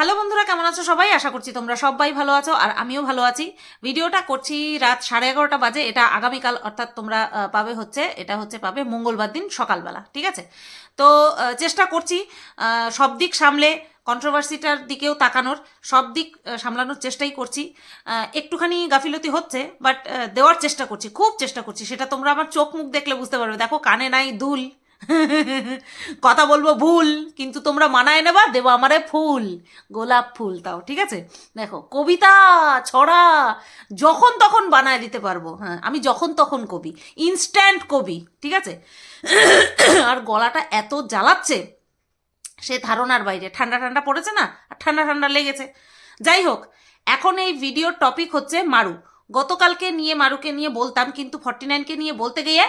Hello বন্ধুরা, কেমন আছো সবাই? আশা করছি তোমরা সবাই ভালো আছো আর আমিও ভালো আছি। ভিডিওটা করছি রাত সাড়ে এগারোটা বাজে। এটা আগামীকাল, অর্থাৎ তোমরা পাবে হচ্ছে, এটা হচ্ছে পাবে মঙ্গলবার দিন সকালবেলা, ঠিক আছে? তো চেষ্টা করছি সব দিক সামলে কন্ট্রোভার্সিটার দিকেও তাকানোর, সব দিক সামলানোর চেষ্টাই করছি। একটুখানি গাফিলতি হচ্ছে বাট দেওয়ার চেষ্টা করছি, খুব চেষ্টা করছি। সেটা তোমরা আমার চোখ মুখ দেখলে বুঝতে পারবে। দেখো, কানে নাই দুল কথা বলব ভুল, কিন্তু তোমরা মানায় নেবা, দেবো আমারে ফুল। গোলাপ ফুল তাও, ঠিক আছে? দেখো, কবিতা, ছড়া, যখন তখন বানায় দিতে পারব হ্যাঁ আমি যখন তখন কবি ইনস্ট্যান্ট কবি, ঠিক আছে? আর গলাটা এত জ্বালাচ্ছে, সে ধারণার বাইরে, ঠান্ডা ঠান্ডা পড়েছে না? আর ঠান্ডা ঠান্ডা লেগেছে। যাই হোক, এখন এই ভিডিওর টপিক হচ্ছে মারু। গতকালকে নিয়ে, মারুকে নিয়ে বলতাম, কিন্তু ফর্টি নাইনকে নিয়ে বলতে গিয়ে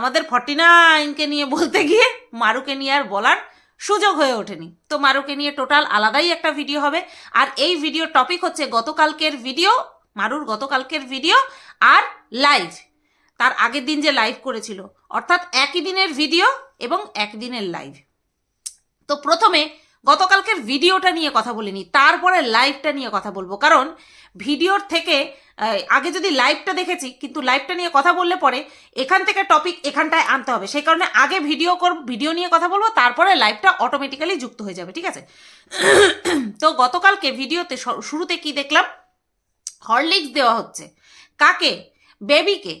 আমাদের ফর্টি নাইনকে নিয়ে বলতে গিয়ে মারুকে নিয়ে আর বলার সুযোগ হয়ে ওঠেনি। তো মারুকে নিয়ে টোটাল আলাদাই একটা ভিডিও হবে। আর এই ভিডিও টপিক হচ্ছে গতকালকের ভিডিও, মারুর গতকালকের ভিডিও আর লাইভ তার আগের দিন যে লাইভ করেছিল। অর্থাৎ একই দিনের ভিডিও এবং একদিনের লাইভ তো প্রথমে গতকালকের ভিডিওটা নিয়ে কথা বলিনি, তারপরে লাইভটা নিয়ে কথা বলব। কারণ ভিডিওর থেকে আগে যদি লাইভটা দেখেছি, কিন্তু লাইভটা নিয়ে কথা বললে পরে এখান থেকে টপিক এখানটায় আনতে হবে। সেই কারণে আগে ভিডিও কর ভিডিও নিয়ে কথা বলব, তারপরে লাইভটা অটোমেটিক্যালি যুক্ত হয়ে যাবে, ঠিক আছে? তো গতকালকে ভিডিওতে শুরুতে কি দেখলাম? হরলিক্স দেওয়া হচ্ছে। কাকে? বেবিকে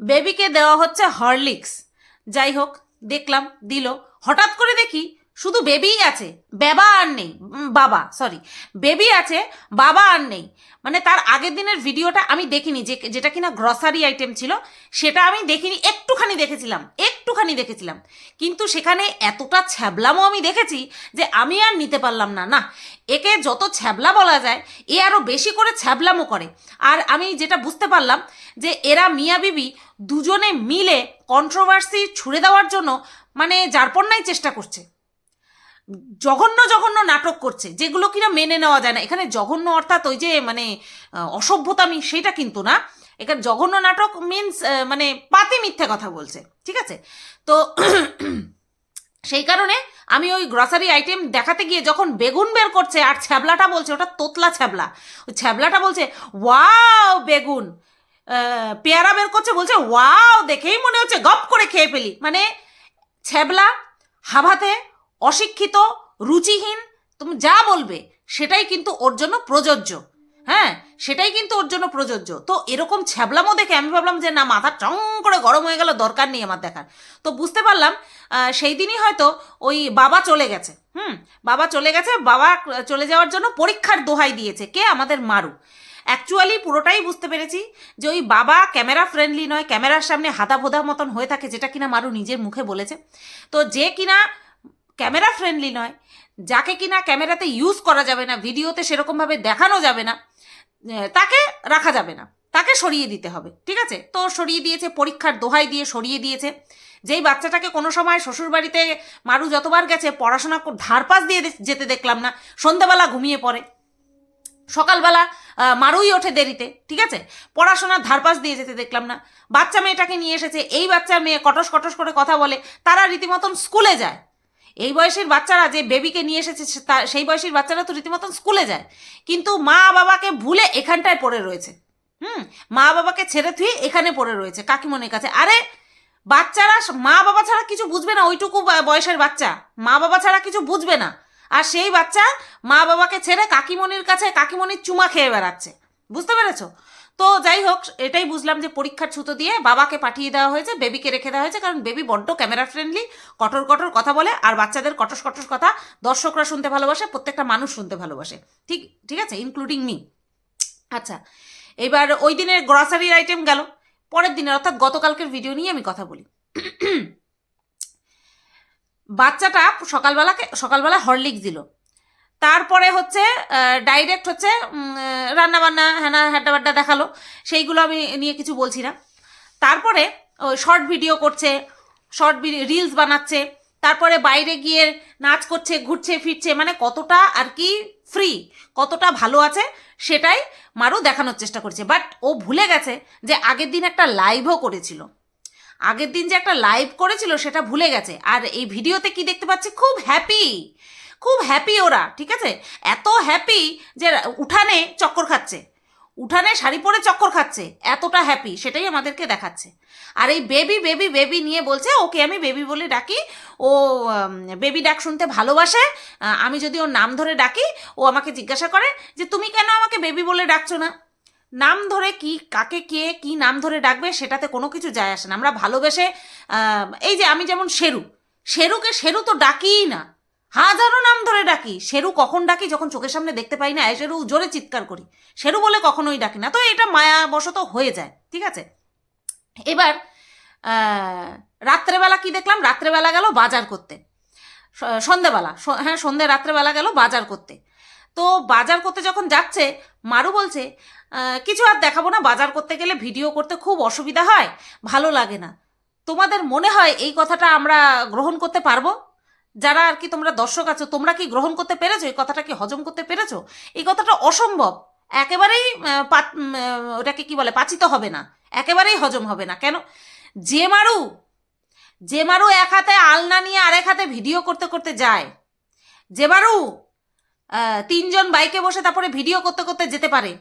বেবিকে দেওয়া হচ্ছে হরলিক্স যাই হোক, দেখলাম, দিল। হঠাৎ করে দেখি শুধু বেবিই আছে, বাবা আর নেই বাবা সরি বেবি আছে, বাবা আর নেই। মানে তার আগের দিনের ভিডিওটা আমি দেখিনি, যে, যেটা কিনা গ্রসারি আইটেম ছিল, সেটা আমি দেখিনি, একটুখানি দেখেছিলাম একটুখানি দেখেছিলাম। কিন্তু সেখানে এতটা ছ্যাবলামও আমি দেখেছি, যে আমি আর নিতে পারলাম না। না, একে যত ছ্যাবলা বলা যায়, এ আরও বেশি করে ছ্যাবলামও করে। আর আমি যেটা বুঝতে পারলাম, যে এরা মিয়া বিবি দুজনে মিলে কন্ট্রোভার্সি ছুড়ে দেওয়ার জন্য মানে যারপন্যাই চেষ্টা করছে। জঘন্য জঘন্য নাটক করছে, যেগুলো কিনা মেনে নেওয়া যায় না। এখানে জঘন্য অর্থাৎ ওই যে মানে অসভ্যতামি সেটা কিন্তু না। এখানে জঘন্য নাটক মিনস মানে পাতি মিথ্যে কথা বলছে, ঠিক আছে? তো সেই কারণে আমি ওই গ্রসারি আইটেম দেখাতে গিয়ে যখন বেগুন বের করছে আর ছ্যাবলাটা বলছে, ওটা তোতলা ছ্যাবলা, ওই ছ্যাবলাটা বলছে, ওয়াও বেগুন। পেয়ারা বের করছে, বলছে, ওয়াও, দেখেই মনে হচ্ছে, গপ করে খেয়ে ফেলি। মানে ছ্যাবলা হাভাতে অশিক্ষিত, রুচিহীন, তুমি যা বলবে, সেটাই কিন্তু ওর জন্য প্রযোজ্য। হ্যাঁ সেটাই কিন্তু ওর জন্য প্রযোজ্য। তো এরকম ছ্যাবলামো দেখে আমি ভাবলাম যে, না, মাথা চং করে গরম হয়ে গেল, দরকার নেই আমার দেখার। তো বুঝতে পারলাম সেই দিনই হয়তো ওই বাবা চলে গেছে। হুম, বাবা চলে গেছে, বাবা চলে যাওয়ার জন্য পরীক্ষার দোহাই দিয়েছে, কে? আমাদের মারু। অ্যাকচুয়ালি পুরোটাই বুঝতে পেরেছি যে, ওই বাবা ক্যামেরা ফ্রেন্ডলি নয়, ক্যামেরার সামনে হাতা ভোদা মতন হয়ে থাকে, যেটা কিনা মারু নিজের মুখে বলেছে। তো যে কিনা ক্যামেরা ফ্রেন্ডলি নয়। যাকে কিনা ক্যামেরাতে ইউজ করা যাবে না, ভিডিওতে সেরকমভাবে দেখানো যাবে না তাকে রাখা যাবে না। তাকে সরিয়ে দিতে হবে, ঠিক আছে? তো সরিয়ে দিয়েছে, পরীক্ষার দোহাই দিয়ে সরিয়ে দিয়েছে। যেই বাচ্চাটাকে কোনো সময় শ্বশুরবাড়িতে মারু যতবার গেছে, পড়াশোনা ধারপাস দিয়ে যেতে দেখলাম না, সন্ধ্যাবেলা ঘুমিয়ে পড়ে। সকালবেলা মারুই ওঠে দেরিতে, ঠিক আছে? পড়াশোনার ধারপাস দিয়ে যেতে দেখলাম না। বাচ্চা মেয়েটাকে নিয়ে এসেছে, এই বাচ্চা মেয়ে কটস কটস করে কথা বলে, তারা রীতিমতন স্কুলে যায়। এই বয়সের বাচ্চারা যে বেবিকে নিয়ে এসেছে সেই বয়সের বাচ্চারা তো রীতিমতন স্কুলে যায়। কিন্তু মা বাবাকে ভুলে এখানটায় পড়ে রয়েছে। হুম? মা বাবাকে ছেড়ে থুয়ে এখানে পড়ে রয়েছে কাকিমনির কাছে। আরে, বাচ্চারা মা বাবা ছাড়া কিছু বুঝবে না ওইটুকু বয়সের বাচ্চা। মা বাবা ছাড়া কিছু বুঝবে না। আর সেই বাচ্চা মা বাবাকে ছেড়ে কাকিমনির কাছে কাকিমনির চুমা খেয়ে বেড়াচ্ছে। বুঝতে পেরেছ? তো যাই হোক, এটাই বুঝলাম যে পরীক্ষার ছুতো দিয়ে বাবাকে পাঠিয়ে দেওয়া হয়েছে, বেবিকে রেখে দেওয়া হয়েছে, কারণ বেবি বড্ড ক্যামেরা ফ্রেন্ডলি কঠোর কঠোর কথা বলে, আর বাচ্চাদের কটস কটস কথা দর্শকরা শুনতে ভালোবাসে, প্রত্যেকটা মানুষ শুনতে ভালোবাসে। ঠিক ঠিক আছে? ইনক্লুডিং মি আচ্ছা এবার ওই দিনের গ্রসারির আইটেম গেল। পরের দিনের, অর্থাৎ গতকালকের ভিডিও নিয়ে আমি কথা বলি। বাচ্চাটা সকালবেলাকে, সকালবেলা হরলিক্স দিল। তারপরে হচ্ছে ডাইরেক্ট হচ্ছে রান্না বান্না হ্যানা হ্যাড্ডা বাড্ডা দেখাল। সেইগুলো আমি নিয়ে কিছু বলছি না। তারপরে ওই শর্ট ভিডিও করছে শর্ট রিলস বানাচ্ছে, তারপরে বাইরে গিয়ে নাচ করছে, ঘুরছে, ফিরছে মানে কতটা আর কি ফ্রি কতটা ভালো আছে সেটাই মারু দেখানোর চেষ্টা করছে। বাট ও ভুলে গেছে যে আগের দিন একটা লাইভও করেছিল। আগের দিন যে একটা লাইভ করেছিল সেটা ভুলে গেছে। আর এই ভিডিওতে কি দেখতে পাচ্ছি? খুব হ্যাপি খুব হ্যাপি ওরা, ঠিক আছে? এত হ্যাপি যে উঠানে চক্কর খাচ্ছে। উঠানে শাড়ি পরে চক্কর খাচ্ছে, এতটা হ্যাপি সেটাই আমাদেরকে দেখাচ্ছে। আর এই বেবি বেবি বেবি নিয়ে বলছে, ওকে আমি বেবি বলে ডাকি, ও বেবি ডাক শুনতে ভালোবাসে আমি যদি ওর নাম ধরে ডাকি, ও আমাকে জিজ্ঞাসা করে যে, তুমি কেন আমাকে বেবি বলে ডাকছো না? নাম ধরে কি, কাকে, কে, কি নাম ধরে ডাকবে, সেটাতে কোনো কিছু যায় আসে না। আমরা ভালোবেসে এই যে আমি যেমন শেরু, শেরুকে শেরু তো ডাকিই না। হাজারো নাম ধরে ডাকি। শেরু কখন ডাকি যখন চোখের সামনে দেখতে পাই না শেরু জোরে চিৎকার করি। শেরু বলে কখনোই ডাকি না। তো এটা মায়াবশত হয়ে যায়, ঠিক আছে? এবার রাত্রেবেলা কি দেখলাম? রাত্রেবেলা গেল বাজার করতে। সন্ধেবেলা হ্যাঁ সন্ধে, রাত্রেবেলা গেল বাজার করতে। তো বাজার করতে যখন যাচ্ছে, মারু বলছে কিছু আর দেখাবো না, বাজার করতে গেলে ভিডিও করতে খুব অসুবিধা হয়, ভালো লাগে না। তোমাদের মনে হয় এই কথাটা আমরা গ্রহণ করতে পারব? যারা আর কি তোমরা দর্শক আছো, তোমরা কি গ্রহণ করতে পেরেছ? এই কথাটা কি হজম করতে পেরেছ? এই কথাটা অসম্ভব। একেবারেই ওটাকে কি বলে? পাচিত হবে না। একেবারেই হজম হবে না। কেন? যে মারু যে মারু এক হাতে আলনা নিয়ে আরেক হাতে ভিডিও করতে করতে যায়। যে মারু তিনজন বাইকে বসে তারপরে ভিডিও করতে করতে যেতে পারে।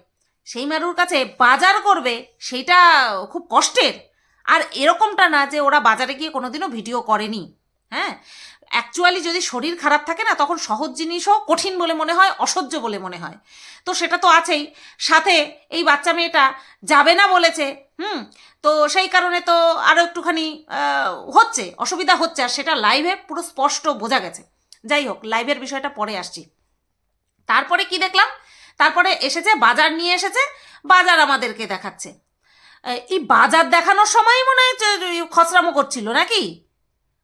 সেই মারুর কাছে বাজার করবে, সেইটা খুব কষ্টের। আর এরকমটা না যে ওরা বাজারে গিয়ে কোনোদিনও ভিডিও করেনি। হ্যাঁ? অ্যাকচুয়ালি যদি শরীর খারাপ থাকে না, তখন সহজ জিনিসও কঠিন বলে মনে হয়, অসহ্য বলে মনে হয়। তো সেটা তো আছেই। সাথে এই বাচ্চা মেয়েটা যাবে না বলেছে, হুম? তো সেই কারণে তো আরও একটুখানি হচ্ছে, অসুবিধা হচ্ছে। আর সেটা লাইভে পুরো স্পষ্ট বোঝা গেছে। যাই হোক লাইভের বিষয়টা পরে আসছি। তারপরে কি দেখলাম? তারপরে এসেছে, বাজার নিয়ে এসেছে, বাজার আমাদেরকে দেখাচ্ছে। এই বাজার দেখানোর সময় মনে হচ্ছে খসরামো করছিল, নাকি?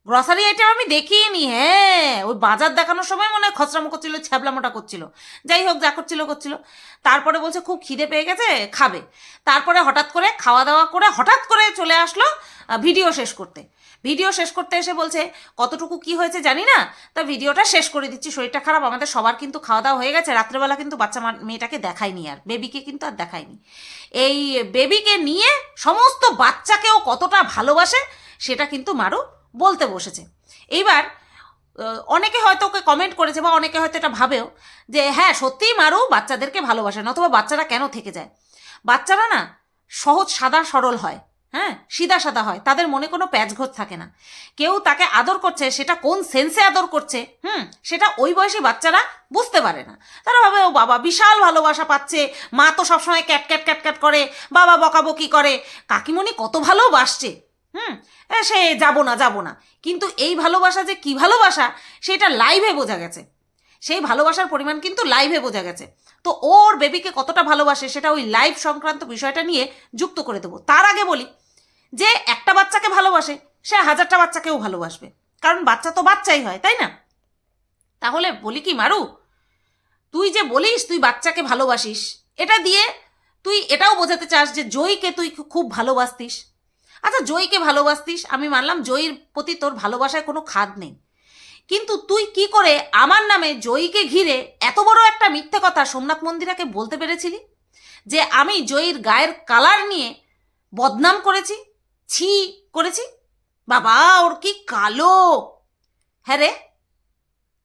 গ্রসারি আইটেম আমি দেখিনি হ্যাঁ। ওই বাজার দেখানোর সময় মনে হয় খসরামো করছিল ছ্যাবলামোটা করছিল। যাই হোক, যা করছিল করছিল। তারপরে বলছে, খুব খিদে পেয়ে গেছে, খাবে। তারপরে হঠাৎ করে খাওয়া দাওয়া করে হঠাৎ করে চলে আসলো ভিডিও শেষ করতে। ভিডিও শেষ করতে এসে বলছে, কতটুকু কি হয়েছে জানি না, তা ভিডিওটা শেষ করে দিচ্ছি, শরীরটা খারাপ, আমাদের সবার কিন্তু খাওয়া দাওয়া হয়ে গেছে, রাত্রেবেলা কিন্তু বাচ্চা মেয়েটাকে দেখায়নি আর, বেবিকে কিন্তু আর দেখায়নি। এই বেবিকে নিয়ে সমস্ত বাচ্চাকেও কতটা ভালোবাসে, সেটা কিন্তু মারু বলতে বসেছে। এইবার অনেকে হয়তো ওকে কমেন্ট করেছে বা অনেকে হয়তো এটা ভাবেও যে হ্যাঁ সত্যিই মারু, বাচ্চাদেরকে ভালোবাসে না, অথবা বাচ্চারা কেন থেকে যায়? বাচ্চারা না সহজ, সাদা, সরল হয় হ্যাঁ সিধা সাদা হয়, তাদের মনে কোনো প্যাচঘোষ থাকে না। কেউ তাকে আদর করছে, সেটা কোন সেন্সে আদর করছে, হুম, সেটা ওই বয়সী বাচ্চারা বুঝতে পারে না। তারা ভাবে, ও বাবা, বিশাল ভালোবাসা পাচ্ছে, মা তো সবসময় ক্যাট ক্যাট ক্যাট ক্যাট করে, বাবা বকাবকি করে। কাকিমণি কত ভালোবাসছে। হুম? সে যাব না, যাব না। কিন্তু এই ভালোবাসা যে কি ভালোবাসা, সেটা লাইভে বোঝা গেছে। সেই ভালোবাসার পরিমাণ কিন্তু লাইভে বোঝা গেছে। তো ওর বেবিকে কতটা ভালোবাসে, সেটা ওই লাইভ সংক্রান্ত বিষয়টা নিয়ে যুক্ত করে দেবো। তার আগে বলি যে, একটা বাচ্চাকে ভালোবাসে, সে হাজারটা বাচ্চাকেও ভালোবাসবে। কারণ বাচ্চা তো বাচ্চাই হয়, তাই না? তাহলে বলি কি, মারু? তুই যে বলিস, তুই বাচ্চাকে ভালোবাসিস, এটা দিয়ে তুই এটাও বোঝাতে চাস যে, জয়কে তুই খুব ভালোবাসতিস। আচ্ছা জয়ীকে ভালোবাসতিস? আমি মানলাম জয়ীর প্রতি তোর ভালোবাসায় কোনো খাদ নেই। কিন্তু তুই কি করে আমার নামে জয়ীকে ঘিরে এত বড় একটা মিথ্যে কথা সোমনাথ মন্দিরাকে বলতে পেরেছিলি? যে আমি জয়ীর গায়ের কালার নিয়ে বদনাম করেছি? ছি, করেছি? বাবা, ওর কি কালো! হ্যাঁ রে,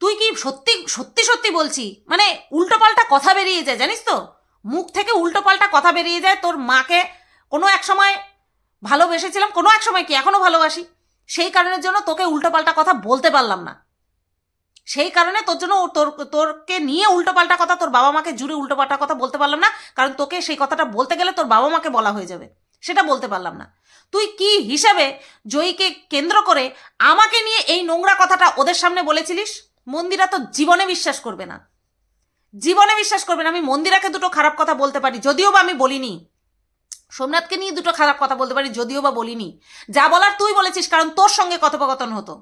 তুই কি সত্যি সত্যি সত্যি বলছি? মানে উল্টোপাল্টা কথা বেরিয়ে যায়, জানিস তো? মুখ থেকে উল্টোপাল্টা কথা বেরিয়ে যায় তোর মাকে কোনো এক সময় ভালোবেসেছিলাম, কোনো এক সময় কি এখনও ভালোবাসি? সেই কারণের জন্য তোকে উল্টোপাল্টা কথা বলতে পারলাম না। সেই কারণে তোর জন্য তোর, তোরকে নিয়ে উল্টোপাল্টা কথা, তোর বাবা মাকে জুড়ে উল্টোপাল্টা কথা বলতে পারলাম না, কারণ তোকে সেই কথাটা বলতে গেলে তোর বাবা মাকে বলা হয়ে যাবে। সেটা বলতে পারলাম না। তুই কি হিসাবে জয়ীকে কেন্দ্র করে আমাকে নিয়ে এই নোংরা কথাটা ওদের সামনে বলেছিলিস? মন্দিরা তো জীবনে বিশ্বাস করবে না। জীবনে বিশ্বাস করবে না। আমি মন্দিরাকে দুটো খারাপ কথা বলতে পারি, যদিও বা আমি বলিনি। সোমনাথকে নিয়ে দুটো খারাপ কথা বলতে পারি, যদিও বা বলিনি। যা বলার তুই বলেছিস, কারণ তোর সঙ্গে কথোপকথন হতো।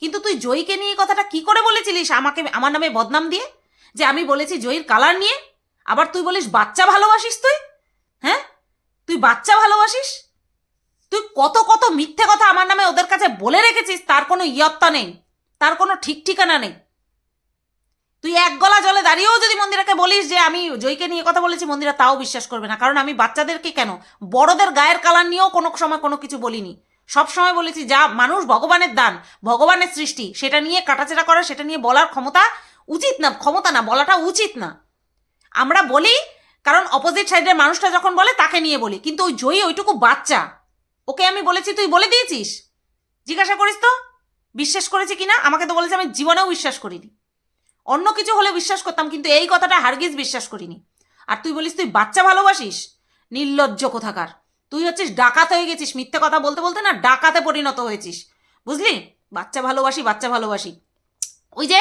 কিন্তু তুই জয়ীকে নিয়ে কথাটা কি করে বলেছিলিস আমাকে, আমার নামে বদনাম দিয়ে? যে আমি বলেছি জয়ীর কালার নিয়ে, আবার তুই বলিস বাচ্চা ভালোবাসিস তুই? হ্যাঁ? তুই বাচ্চা ভালোবাসিস? তুই কত কত মিথ্যে কথা আমার নামে ওদের কাছে বলে রেখেছিস, তার কোনো ইয়ত্তা নেই, তার কোনো ঠিক ঠিকানা নেই। তুই এক গলা জলে দাঁড়িয়েও যদি মন্দিরাকে বলিস যে আমি জয়কে নিয়ে কথা বলেছি, মন্দিরা তাও বিশ্বাস করবে না। কারণ আমি বাচ্চাদেরকে কেন? বড়দের গায়ের কালার নিয়েও কোনো সময় কোনো কিছু বলিনি। সব সময় বলেছি, যা মানুষ ভগবানের দান, ভগবানের সৃষ্টি, সেটা নিয়ে কাটাছেড়া করা সেটা নিয়ে বলার ক্ষমতা উচিত না, ক্ষমতা না, বলাটা উচিত না। আমরা বলি, কারণ অপোজিট সাইডের মানুষটা যখন বলে, তাকে নিয়ে বলি। কিন্তু ওই জয়ী ওইটুকু বাচ্চা। ওকে আমি বলেছি, তুই বলে দিয়েছিস? জিজ্ঞাসা করিস তো? বিশ্বাস করেছি কিনা? আমাকে তো বলেছে, আমি জীবনেও বিশ্বাস করিনি। অন্য কিছু হলে বিশ্বাস করতাম, কিন্তু এই কথাটা হারগিজ বিশ্বাস করিনি। আর তুই বলিস, তুই বাচ্চা ভালোবাসিস? নির্লজ্জ কোথাকার। তুই হচ্ছিস ডাকাত হয়ে গেছিস, মিথ্যে কথা বলতে বলতে না ডাকাতে পরিণত হয়েছিস। বুঝলি? বাচ্চা ভালোবাসি বাচ্চা ভালোবাসি। ওই যে,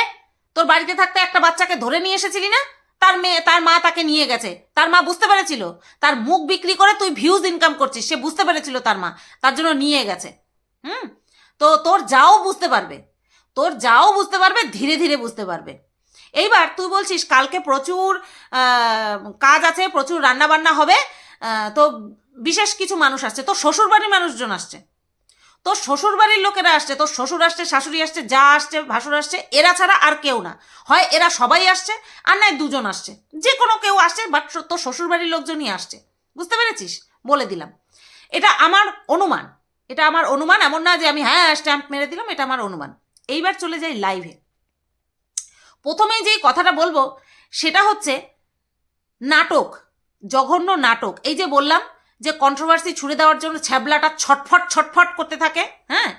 তোর বাড়িতে থাকতে একটা বাচ্চাকে ধরে নিয়ে এসেছিলি না? তার মেয়ে, তার মা তাকে নিয়ে গেছে। তার মা বুঝতে পেরেছিল। তার মুখ বিক্রি করে তুই ভিউজ ইনকাম করছিস। সে বুঝতে পেরেছিল তার মা। তার জন্য নিয়ে গেছে। হুম? তো তোর যাও বুঝতে পারবে। তোর যাও বুঝতে পারবে, ধীরে ধীরে বুঝতে পারবে। এইবার তুই বলছিস কালকে প্রচুর কাজ আছে, প্রচুর রান্না বান্না হবে তো বিশেষ কিছু মানুষ আসছে, তোর শ্বশুর বাড়ির মানুষজন আসছে, তোর শ্বশুর বাড়ির লোকেরা আসছে, তোর শ্বশুর আসছে, শাশুড়ি আসছে, যা আসছে, ভাসুর আসছে, এরা ছাড়া আর কেউ না, হয় এরা সবাই আসছে, আর নয় দুজন আসছে যে কোনো কেউ আসছে বাট তোর শ্বশুর বাড়ির লোকজনই আসছে, বুঝতে পেরেছিস? বলে দিলাম, এটা আমার অনুমান, এটা আমার অনুমান, এমন না যে আমি হ্যাঁ স্ট্যাম্প মেরে দিলাম, এটা আমার অনুমান, এইবার চলে যাই লাইভে প্রথমেই যেই কথাটা বলব, সেটা হচ্ছে নাটক, জঘন্য নাটক। এই যে বললাম যে কন্ট্রোভার্সি ছুড়ে দেওয়ার জন্য ছ্যাবলাটা ছটফট ছটফট করতে থাকে হ্যাঁ?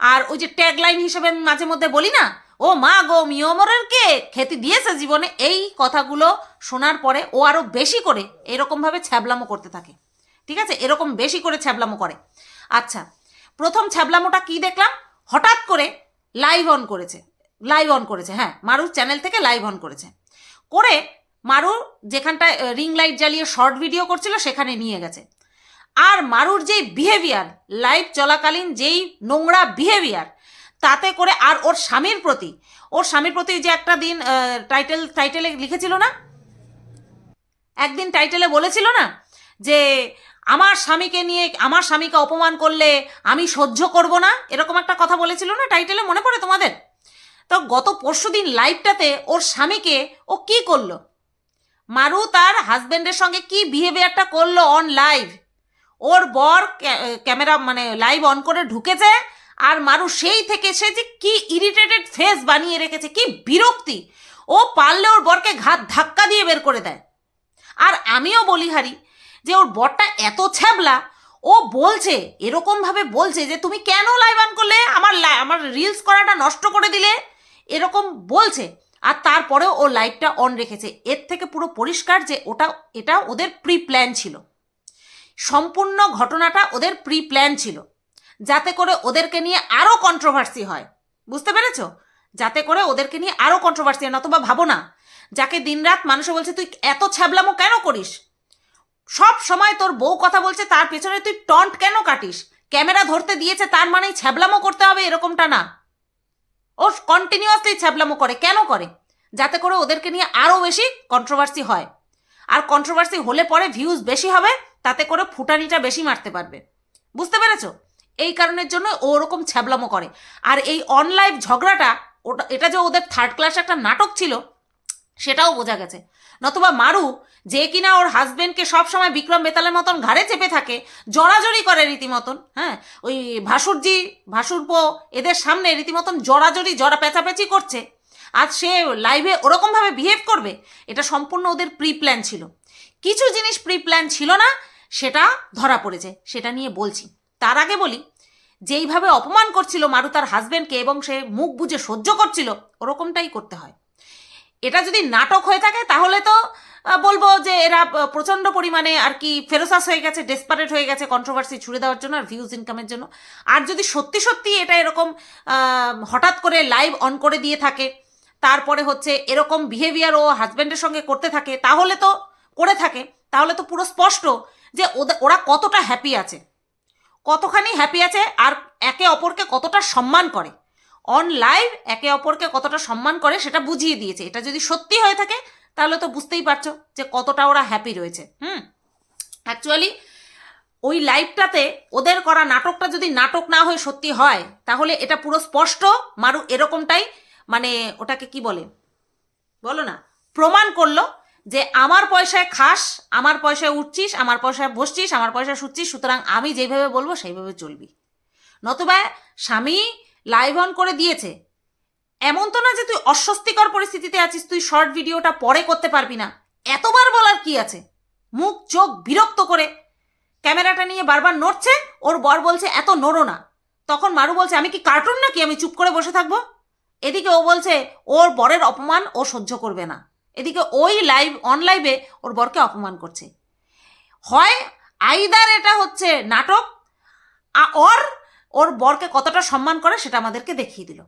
আর ওই যে ট্যাগ লাইন হিসেবে আমি মাঝে মধ্যে বলি না, ও মা গো মিয়মরের কে খেতে দিয়েছে জীবনে। এই কথাগুলো শোনার পরে ও আরও বেশি করে এরকমভাবে ছ্যাবলামো করতে থাকে। ঠিক আছে? এরকম বেশি করে ছ্যাবলামো করে। আচ্ছা প্রথম ছ্যাবলামোটা কি দেখলাম? হঠাৎ করে লাইভ অন করেছে। লাইভ অন করেছে হ্যাঁ মারুর চ্যানেল থেকে লাইভ অন করেছে। করে মারু যেখানটায় রিং লাইট জ্বালিয়ে শর্ট ভিডিও করছিল, সেখানে নিয়ে গেছে। আর মারুর যেই বিহেভিয়ার লাইভ চলাকালীন যেই নোংরা বিহেভিয়ার তাতে করে আর ওর স্বামীর প্রতি, ওর স্বামীর প্রতি যে একটা দিন টাইটেল টাইটেলে লিখেছিল না? একদিন টাইটেলে বলেছিল না? যে আমার স্বামীকে নিয়ে, আমার স্বামীকে অপমান করলে আমি সহ্য করব না? এরকম একটা কথা বলেছিল না টাইটেলে মনে পড়ে তোমাদের? তো গত পরশু দিন লাইভটাতে ওর স্বামীকে ও কি করল? মারু তার হাজবেন্ডের সঙ্গে কি বিহেভিয়ারটা করল অন লাইভ ওর বর ক্যামেরা মানে লাইভ অন করে ঢুকেছে আর মারু সেই থেকে সে যে কি ইরিটেটেড ফেস বানিয়ে রেখেছে, কি বিরক্তি। ও পারলে ওর বরকে ঘাত ধাক্কা দিয়ে বের করে দেয়। আর আমিও বলি হারি যে ওর বরটা এত ছ্যাবলা, ও বলছে, এরকমভাবে বলছে যে, তুমি কেন লাইভ অন করলে? আমার আমার রিলস করাটা নষ্ট করে দিলে? এরকম বলছে। আর তারপরেও ও লাইটটা অন রেখেছে। এর থেকে পুরো পরিষ্কার যে ওটা, এটা ওদের প্রি প্ল্যান ছিল। সম্পূর্ণ ঘটনাটা ওদের প্রি প্ল্যান ছিল। যাতে করে ওদেরকে নিয়ে আরও কন্ট্রোভার্সি হয়। বুঝতে পেরেছ? যাতে করে ওদেরকে নিয়ে আরও কন্ট্রোভার্সি হয়, নতুবা ভাবো না। যাকে দিনরাত মানুষে বলছে, তুই এত ছ্যাবলামো কেন করিস? সব সময় তোর বউ কথা বলছে, তার পেছনে তুই টন্ট কেন কাটিস? ক্যামেরা ধরতে দিয়েছে, তার মানেই ছ্যাবলামো করতে হবে, এরকমটা না। ও কন্টিনিউয়াসলি ছ্যাবলামো করে। কেন করে? যাতে করে ওদেরকে নিয়ে আরও বেশি কন্ট্রোভার্সি হয়। আর কন্ট্রোভার্সি হলে পরে ভিউজ বেশি হবে, তাতে করে ফুটানিটা বেশি মারতে পারবে। বুঝতে পেরেছ? এই কারণের জন্য ও ওরকম ছ্যাবলামো করে। আর এই অনলাইভ ঝগড়াটা, ওটা, এটা যে ওদের থার্ড ক্লাস একটা নাটক ছিল, সেটাও বোঝা গেছে। নতুবা মারু, যে কিনা ওর হাজবেন্ডকে সবসময় বিক্রম বেতালের মতন ঘাড়ে চেপে থাকে, জড়াজড়ি করে রীতিমতন হ্যাঁ? ওই ভাসুরজি, ভাসুরপো এদের সামনে রীতিমতন জড়াজড়ি, জড়া পেঁচাপেচি করছে। আজ সে লাইভে ওরকমভাবে বিহেভ করবে? এটা সম্পূর্ণ ওদের প্রি প্ল্যান ছিল। কিছু জিনিস প্রি প্ল্যান ছিল না, সেটা ধরা পড়েছে, সেটা নিয়ে বলছি। তার আগে বলি, যেইভাবে অপমান করছিল মারু তার হাজব্যান্ডকে এবং সে মুখ বুঝে সহ্য করছিল, ওরকমটাই করতে হয়। এটা যদি নাটক হয়ে থাকে, তাহলে তো বলব যে এরা প্রচণ্ড পরিমাণে আর কি ফেরোসাস হয়ে গেছে ডেসপারেট হয়ে গেছে কন্ট্রোভার্সি ছুড়ে দেওয়ার জন্য আর ভিউজ ইনকামের জন্য। আর যদি সত্যি সত্যি এটা এরকম হঠাৎ করে লাইভ অন করে দিয়ে থাকে, তারপরে হচ্ছে এরকম বিহেভিয়ার ও হাজব্যান্ডের সঙ্গে করতে থাকে, তাহলে তো করে থাকে, তাহলে তো পুরো স্পষ্ট যে ওরা কতটা হ্যাপি আছে। কতখানি হ্যাপি আছে আর একে অপরকে কতটা সম্মান করে। অন লাইভ একে অপরকে কতটা সম্মান করে সেটা বুঝিয়ে দিয়েছে। এটা যদি সত্যি হয়ে থাকে, তাহলে তো বুঝতেই পারছ যে কতটা ওরা হ্যাপি রয়েছে। হুম? অ্যাকচুয়ালি ওই লাইভটাতে ওদের করা নাটকটা যদি নাটক না হয়ে সত্যি হয়, তাহলে এটা পুরো স্পষ্ট, মারু এরকমটাই মানে ওটাকে কি বলে? বলো না, প্রমাণ করল যে আমার পয়সায় খাস, আমার পয়সায় উঠছিস, আমার পয়সায় বসছিস, আমার পয়সায় শুচ্ছিস, সুতরাং আমি যেভাবে বলব সেইভাবে চলবি। নতুবা স্বামী লাইভ অন করে দিয়েছে। এমন তো না যে তুই অস্বস্তিকর পরিস্থিতিতে আছিস, তুই শর্ট ভিডিওটা পরে করতে পারবি না। এতবার বলার কি আছে? মুখ, চোখ বিরক্ত করে ক্যামেরাটা নিয়ে বারবার নড়ছে, ওর বর বলছে, এত নড়ো না। তখন মারু বলছে, আমি কি কার্টুন নাকি? আমি চুপ করে বসে থাকব? এদিকে ও বলছে, ওর বরের অপমান ও সহ্য করবে না। এদিকে ওই লাইভ অন লাইভে ওর বরকে অপমান করছে। হয় আইদার এটা হচ্ছে নাটক, আ- ওর বরকে কতটা সম্মান করে সেটা আমাদেরকে দেখিয়ে দিল।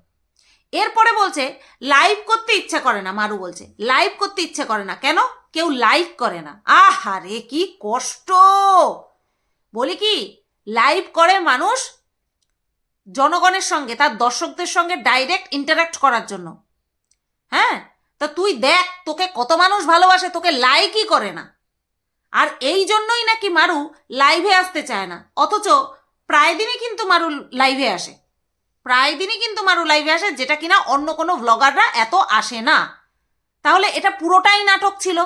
এরপরে বলছে লাইভ করতে ইচ্ছা করে না, মারু বলছে। লাইভ করতে ইচ্ছা করে না। কেন? কেউ লাইক করে না। আহারে, কি কষ্ট! বলি কি লাইভ করে মানুষ জনগণের সঙ্গে, তার দর্শকদের সঙ্গে ডাইরেক্ট ইন্টারাক্ট করার জন্য। হ্যাঁ? তা তুই দেখ, তোকে কত মানুষ ভালোবাসে, তোকে লাইকই করে না। আর এই জন্যই নাকি মারু লাইভে আসতে চায় না। অথচ প্রায় দিনই কিন্তু মারু লাইভে আসে। প্রায় দিনই কিন্তু মারু লাইভে আসে, যেটা কিনা অন্য কোনো ব্লগাররা এত আসে না। তাহলে এটা পুরোটাই নাটক ছিল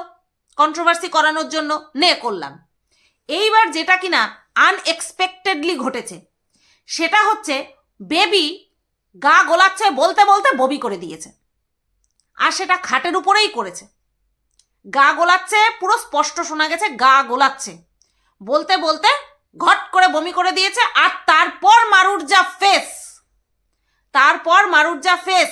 কন্ট্রোভার্সি করানোর জন্য, নে করলাম। এইবার যেটা কিনা আনএক্সপেক্টেডলি ঘটেছে, সেটা হচ্ছে বেবি গা গোলাচ্ছে বলতে বলতে ববি করে দিয়েছে, আর সেটা খাটের উপরেই করেছে। গা গোলাচ্ছে, পুরো স্পষ্ট শোনা গেছে, গা গোলাচ্ছে। বলতে বলতে ঘট করে বমি করে দিয়েছে, আর তারপর মারুর যা ফেস তারপর মারুর যা ফেস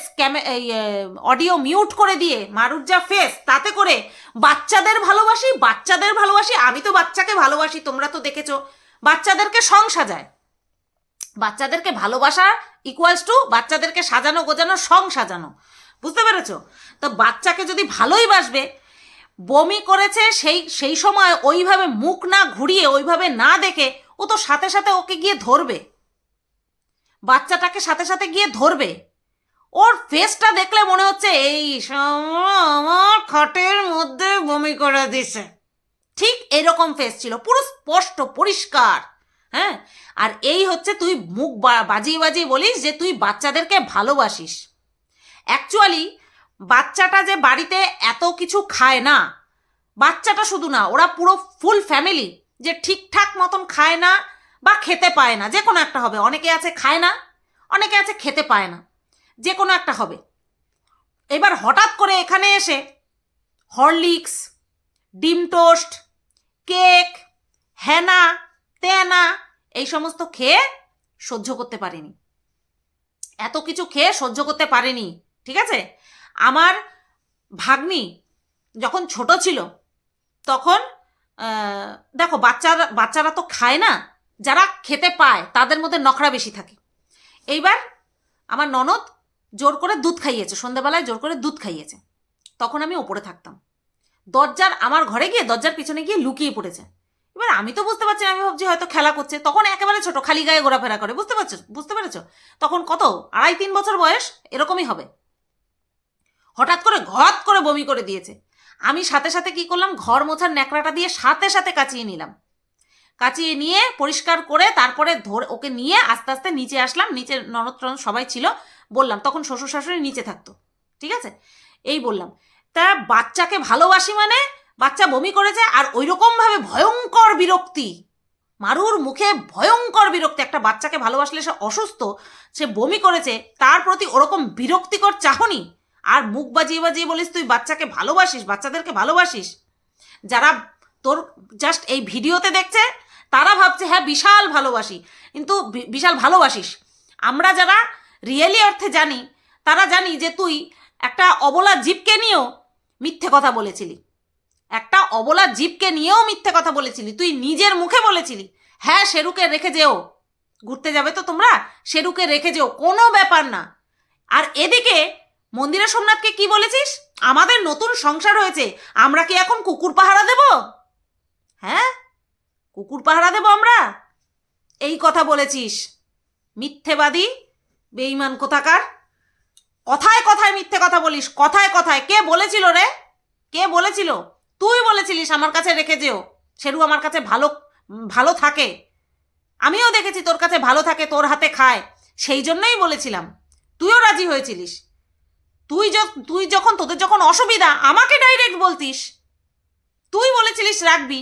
অডিও মিউট করে দিয়ে মারুর যা ফেস তাতে করে বাচ্চাদের ভালোবাসি বাচ্চাদের ভালোবাসি, আমি তো বাচ্চাকে ভালোবাসি, তোমরা তো দেখেছ। বাচ্চাদেরকে সং সাজায়। বাচ্চাদেরকে ভালোবাসা ইকুয়ালস টু বাচ্চাদেরকে সাজানো গোজানো, সং সাজানো। বুঝতে পেরেছ? তো বাচ্চাকে যদি ভালোই বাসবে বমি করেছে, সেই সেই সময় ওইভাবে মুখ না ঘুরিয়ে, ওইভাবে না দেখে ও তো সাথে সাথে ওকে গিয়ে ধরবে। বাচ্চাটাকে সাথে সাথে গিয়ে ধরবে। ওর ফেসটা দেখলে মনে হচ্ছে, এই আমার খাটের মধ্যে বমি করে দিছে। ঠিক এরকম ফেস ছিল, পুরো স্পষ্ট, পরিষ্কার হ্যাঁ? আর এই হচ্ছে তুই মুখ বাজিয়ে বাজিয়ে বলিস যে তুই বাচ্চাদেরকে ভালোবাসিস। অ্যাকচুয়ালি বাচ্চাটা যে বাড়িতে এত কিছু খায় না, বাচ্চাটা শুধু না, ওরা পুরো ফুল ফ্যামিলি যে ঠিকঠাক মতন খায় না বা খেতে পায় না, যে কোনো একটা হবে। অনেকে আছে খায় না, অনেকে আছে খেতে পায় না, যে কোনো একটা হবে। এবার হঠাৎ করে এখানে এসে হরলিক্স, ডিম টোস্ট, কেক, হেনা, তেনা, এই সমস্ত খেয়ে সহ্য করতে পারেনি। এত কিছু খেয়ে সহ্য করতে পারেনি, ঠিক আছে? আমার ভাগ্নি যখন ছোট ছিল, তখন দেখো বাচ্চারা বাচ্চারা তো খায় না, যারা খেতে পায়, তাদের মধ্যে নখরা বেশি থাকে। এইবার আমার ননদ জোর করে দুধ খাইয়েছে সন্ধ্যাবেলায় জোর করে দুধ খাইয়েছে। তখন আমি ওপরে থাকতাম। দরজার, আমার ঘরে গিয়ে দরজার পিছনে গিয়ে লুকিয়ে পড়েছে। এবার আমি তো বুঝতে পারছি আমি ভাবছি হয়তো খেলা করছে। তখন একেবারে ছোট, খালি গায়ে ঘোরাফেরা করে, বুঝতে পারছ, বুঝতে পেরেছ? তখন কত আড়াই তিন বছর বয়স, এরকমই হবে। হঠাৎ করে ঘট করে বমি করে দিয়েছে। আমি সাথে সাথে কি করলাম? ঘর মোছার ন্যাকড়াটা দিয়ে সাথে সাথে কাচিয়ে নিলাম। কাচিয়ে নিয়ে পরিষ্কার করে তারপরে ধরে ওকে নিয়ে আস্তে আস্তে নিচে আসলাম। নিচে ননদ সবাই ছিল। বললাম, তখন শ্বশুর শাশুড়ি নিচে থাকতো। ঠিক আছে? এই বললাম। তা বাচ্চাকে ভালোবাসি মানে? বাচ্চা বমি করেছে আর ওই ভাবে ভয়ঙ্কর বিরক্তি? মারুর মুখে ভয়ঙ্কর বিরক্তি। একটা বাচ্চাকে ভালোবাসলে সে অসুস্থ, সে বমি করেছে, তার প্রতি ওরকম বিরক্তিকর চাহনি? আর মুখ বাজিয়ে বাজিয়ে বলিস, তুই বাচ্চাকে ভালোবাসিস, বাচ্চাদেরকে ভালোবাসিস? যারা তোর জাস্ট এই ভিডিওতে দেখছে, তারা ভাবছে হ্যাঁ বিশাল ভালোবাসি। কিন্তু বিশাল ভালোবাসিস। আমরা যারা রিয়েলি অর্থে জানি, তারা জানি যে তুই একটা অবলা জীবকে নিয়েও মিথ্যে কথা বলেছিলি। একটা অবলা জীবকে নিয়েও মিথ্যে কথা বলেছিলি। তুই নিজের মুখে বলেছিলি হ্যাঁ শেরুকে রেখে যেও। ঘুরতে যাবে তো তোমরা শেরুকে রেখে যেও, কোনো ব্যাপার না। আর এদিকে মন্দিরা সোমনাথকে কি বলেছিস? আমাদের নতুন সংসার হয়েছে, আমরা কি এখন কুকুর পাহারা দেব? হ্যাঁ? কুকুর পাহারা দেব আমরা? এই কথা বলেছিস। মিথ্যেবাদী, বেঈমান কোথাকার? কথায় কথায় মিথ্যে কথা বলিস, কথায় কথায়। কে বলেছিল রে? কে বলেছিল? তুই বলেছিলিস আমার কাছে রেখে যেও। সেরু আমার কাছে ভালো ভালো থাকে। আমিও দেখেছি তোর কাছে ভালো থাকে, তোর হাতে খায়। সেই জন্যই বলেছিলাম। তুইও রাজি হয়েছিলিস। তুই তুই যখন তোদের যখন অসুবিধা, আমাকে ডাইরেক্ট বলতিস। তুই বলেছিলিস রাখবি।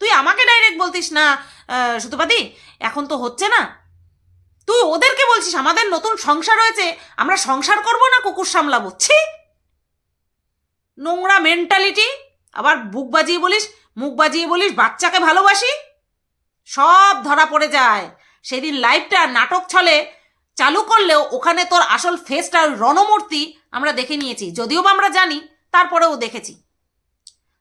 তুই আমাকে ডাইরেক্ট বলতিস না সুতপাদি, এখন তো হচ্ছে না। তুই ওদেরকে বলছিস, আমাদের নতুন সংসার হয়েছে, আমরা সংসার করব না, কুকুর সামলাবো? ছি! নোংরা মেন্টালিটি আবার বুক বাজিয়ে বলিস, মুখ বাজিয়ে বলিস, বাচ্চাকে ভালোবাসি? সব ধরা পড়ে যায়। সেদিন লাইভটা নাটক ছলে চালু করলেও ওখানে তোর আসল ফেসটা রণমূর্তি আমরা দেখে নিয়েছি। যদিও বা আমরা জানি, তারপরেও দেখেছি।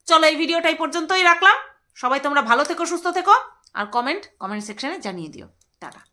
চলো এই ভিডিওটাই পর্যন্তই রাখলাম। সবাই তোমরা ভালো থেকো, সুস্থ থেকো, আর কমেন্ট কমেন্ট সেকশনে জানিয়ে দিও। টাটা।